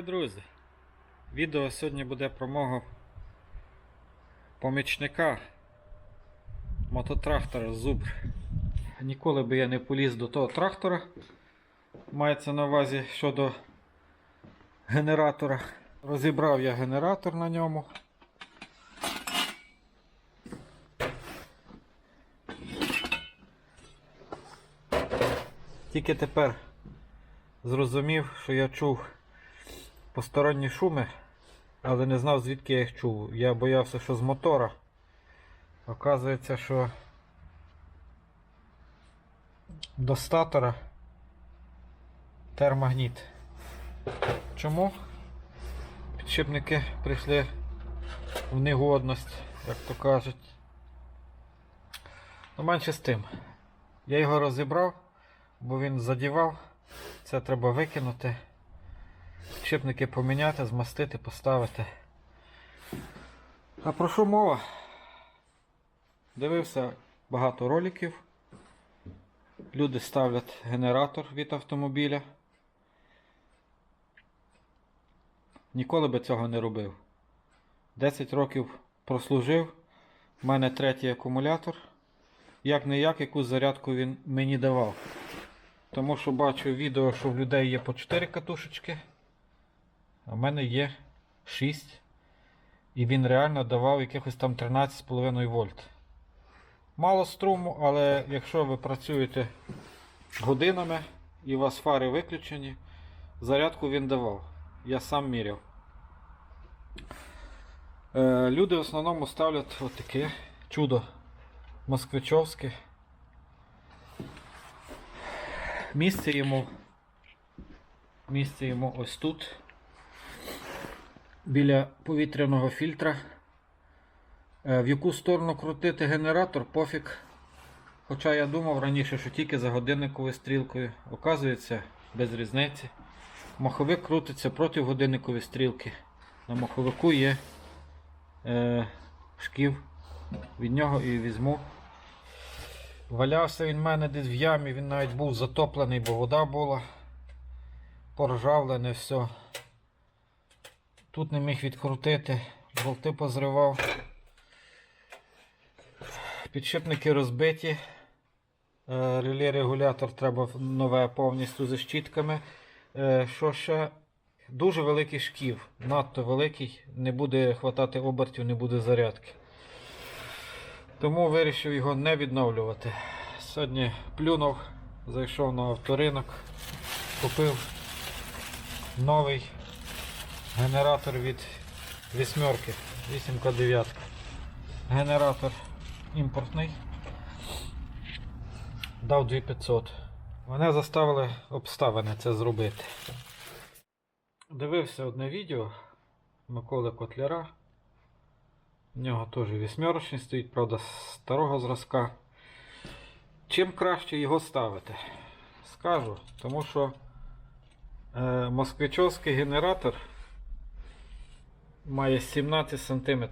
Вітаю, друзі! Відео сьогодні буде про мого помічника мототрактора Зубр. Ніколи би я не поліз до того трактора. Мається на увазі щодо генератора. Розібрав я генератор на ньому. Тільки тепер зрозумів, що я чув посторонні шуми, але не знав звідки я їх чув. Я боявся, що з мотора. Оказується, що до статора термагніт. Чому? Підшипники прийшли в негодність, як то кажуть. Ну, менше з тим. Я його розібрав, бо він задівав. Це треба викинути. Підшипники поміняти, змастити, поставити. А про що мова? Дивився багато роликів. Люди ставлять генератор від автомобіля. Ніколи би цього не робив. 10 років прослужив. У мене третій акумулятор. Як не як, яку зарядку він мені давав. Тому що бачу відео, що в людей є по 4 катушечки. А в мене є 6. І він реально давав якихось там 13,5 вольт. Мало струму, але якщо ви працюєте годинами і у вас фари виключені, зарядку він давав. Я сам міряв. Е, люди в основному ставлять отаке чудо москвичовське. Місце йому, місце йому ось тут біля повітряного фільтра. Е, В яку сторону крутити генератор, пофіг. Хоча я думав раніше, що тільки за годинниковою стрілкою. Оказується, без різниці. Маховик крутиться проти годинникової стрілки. На маховику є е, шків. Від нього і візьму. Валявся він в мене десь в ямі, він навіть був затоплений, бо вода була. Поржавлене все. Тут не міг відкрутити, болти позривав. Підшипники розбиті. Е, Реле регулятор треба нове повністю зі щітками. Е, Що ще? Дуже великий шків, надто великий, не буде хватати обертів, не буде зарядки. Тому вирішив його не відновлювати. Сьогодні плюнув, зайшов на авторинок, купив новий генератор від вісьмерки, 8К9. Генератор імпортний. Дав 2500. Мене заставили обставини це зробити. Дивився одне відео Миколи Котляра. У нього теж вісьмерочний стоїть, правда, старого зразка. Чим краще його ставити? Скажу, тому що е, москвичовський генератор має 17 см.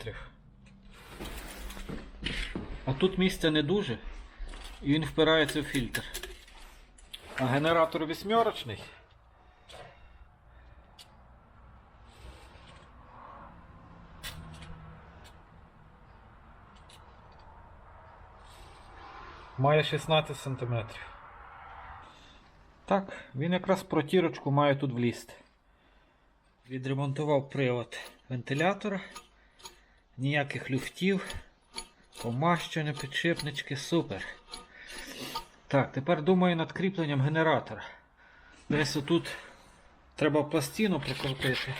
А тут місця не дуже, і він впирається в фільтр. А генератор вісьмерочний. Має 16 см. Так, він якраз протірочку має тут влізти. Відремонтував привод вентилятора. Ніяких люфтів. Помащення, підшипнички, супер. Так, тепер думаю над кріпленням генератора. Десь отут треба пластину прикрутити.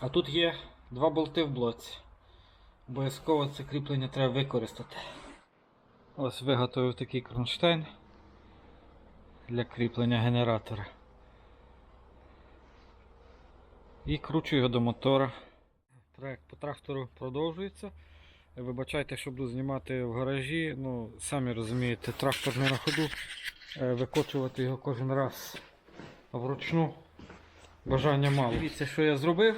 А тут є два болти в блоці. Обов'язково це кріплення треба використати. Ось виготовив такий кронштейн для кріплення генератора. І кручу його до мотора. Проект по трактору продовжується. Вибачайте, що буду знімати в гаражі. Ну, самі розумієте, трактор не на ходу. Е, Викочувати його кожен раз вручну. Бажання мало. Дивіться, що я зробив.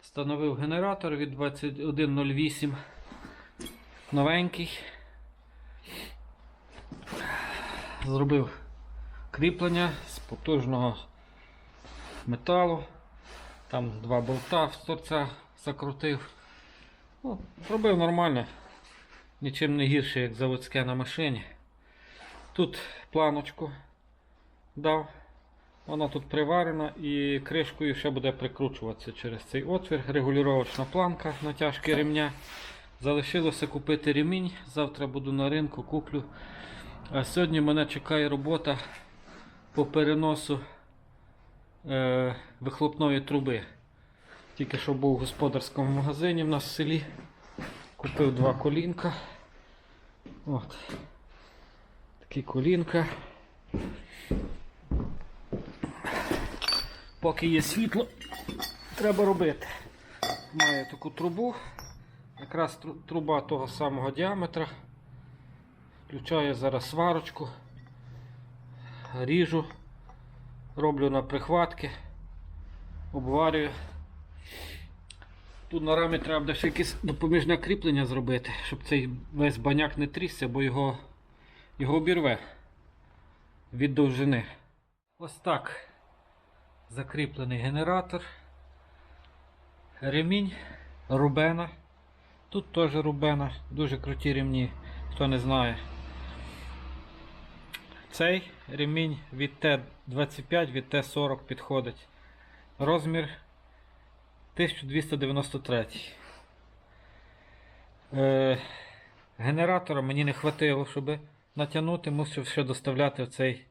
Встановив генератор від 2108 новенький. Зробив кріплення з потужного металу. Там два болта з торця закрутив. Ну, зробив нормально. Нічим не гірше, як заводське на машині. Тут планочку дав. Вона тут приварена і кришкою ще буде прикручуватися через цей отвір. Регулювачна планка натяжки ремня. Залишилося купити ремінь. Завтра буду на ринку, куплю. А сьогодні мене чекає робота по переносу е, вихлопної труби. Тільки що був в господарському магазині в нас в селі. Купив два колінка. От. Такі колінка. Поки є світло, треба робити. Маю таку трубу. Якраз труба того самого діаметра. Включаю зараз сварочку. Ріжу. Роблю на прихватки. Обварюю. Тут на рамі треба буде ще якесь допоміжне кріплення зробити, щоб цей весь баняк не трісся, бо його, його обірве від довжини. Ось так закріплений генератор. Ремінь Рубена. Тут теж Рубена, дуже круті ремні, хто не знає. Цей ремінь від Т-25 від Т-40 підходить. Розмір 1293. Е, генератора мені не хватило, щоб натягнути, мусив ще доставляти в цей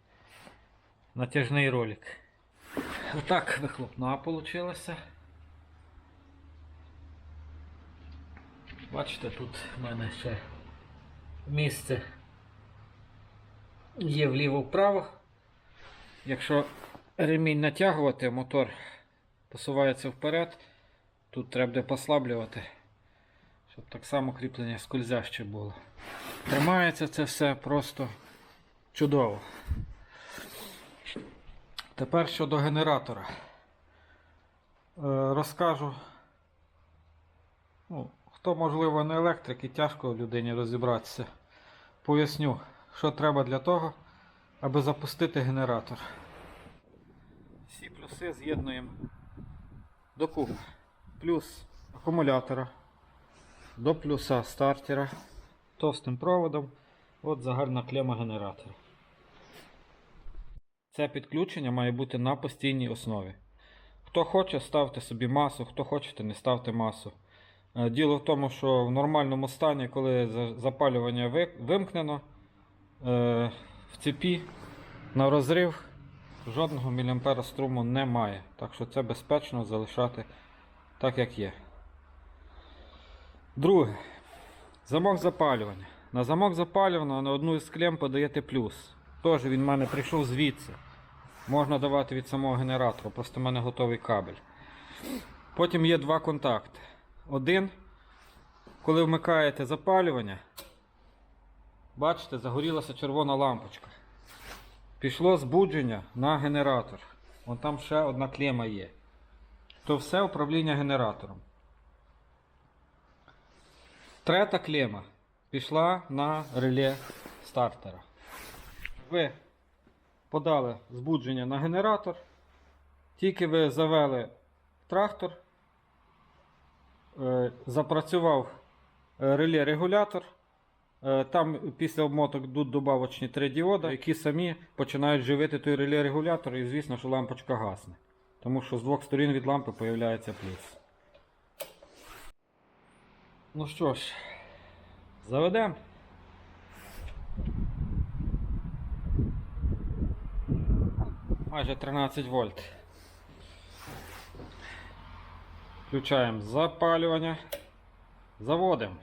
натяжний ролик. Отак вихлопна вийшла. Бачите, тут в мене ще місце є вліво-вправо. Якщо ремінь натягувати, мотор посувається вперед, тут треба буде послаблювати, щоб так само кріплення скользяще було. Тримається це все просто чудово. Тепер щодо генератора. Е, розкажу. Ну, хто, можливо, не електрик і тяжко людині розібратися. Поясню, що треба для того, аби запустити генератор. Всі плюси з'єднуємо докупи. Плюс акумулятора до плюса стартера товстим проводом. От загальна клема генератора. Це підключення має бути на постійній основі. Хто хоче, ставте собі масу, хто хочете, не ставте масу. Е, Діло в тому, що в нормальному стані, коли запалювання вимкнено, е, в цепі на розрив жодного міліампера струму немає. Так що це безпечно залишати так, як є. Друге. Замок запалювання. На замок запалювання на одну із клем подаєте плюс. Теж він в мене прийшов звідси. Можна давати від самого генератора, просто в мене готовий кабель. Потім є два контакти. Один, коли вмикаєте запалювання, бачите, загорілася червона лампочка. Пішло збудження на генератор. Вон там ще одна клема є. То все управління генератором. Третя клема пішла на реле стартера. Ви подали збудження на генератор. Тільки ви завели трактор, е, запрацював е, реле-регулятор. Е, Там після обмоток йдуть добавочні три діоди, які самі починають живити той реле-регулятор, і звісно, що лампочка гасне. Тому що з двох сторін від лампи з'являється плюс. Ну що ж, заведемо. Майже 13 вольт. Включаємо запалювання. Заводимо.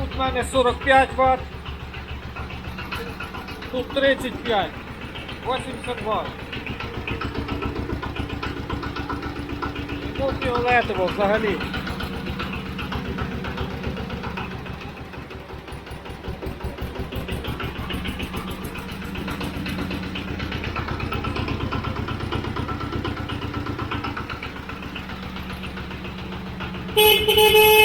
Тут в мене 45 Вт. Тут 35. 80 Вт. Ну, фіолетово взагалі. Beep, beep, beep.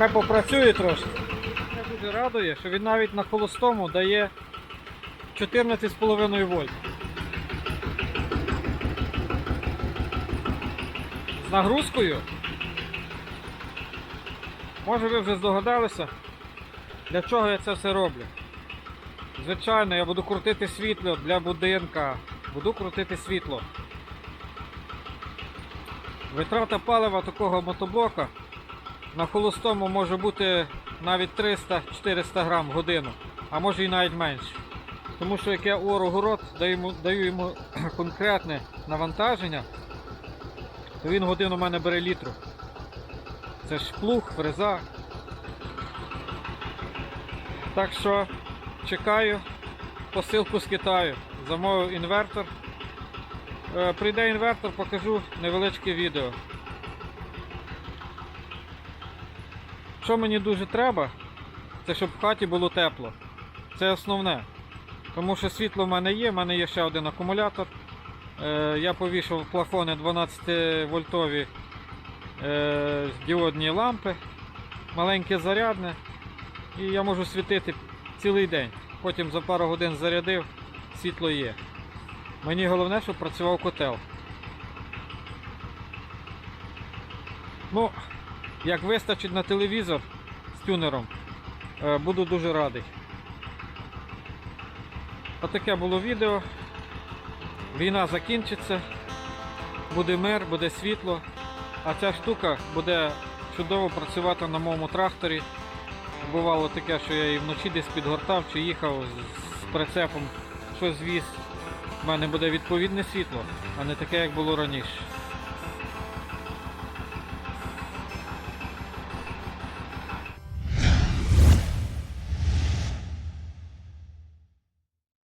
Нехай попрацює трошки. Мене дуже радує, що він навіть на холостому дає 14,5 вольт. З нагрузкою. Може ви вже здогадалися, для чого я це все роблю. Звичайно, я буду крутити світло для будинка. Буду крутити світло. Витрата палива такого мотоблока на холостому може бути навіть 300-400 грам в годину, а може і навіть менше. Тому що як я ору город, даю йому, даю йому конкретне навантаження, то він годину у мене бере літру. Це ж плуг, фреза. Так що чекаю посилку з Китаю. Замовив інвертор. Е, Прийде інвертор, покажу невеличке відео. Що мені дуже треба, це щоб в хаті було тепло. Це основне. Тому що світло в мене є, в мене є ще один акумулятор. Е, я повішав плафони 12 вольтові е, діодні лампи, маленьке зарядне, і я можу світити цілий день. Потім за пару годин зарядив, світло є. Мені головне, щоб працював котел. Ну, як вистачить на телевізор з тюнером, е, буду дуже радий. Отаке було відео. Війна закінчиться, буде мир, буде світло, а ця штука буде чудово працювати на моєму тракторі. Бувало таке, що я її вночі десь підгортав чи їхав з, прицепом, щось віз. У мене буде відповідне світло, а не таке, як було раніше.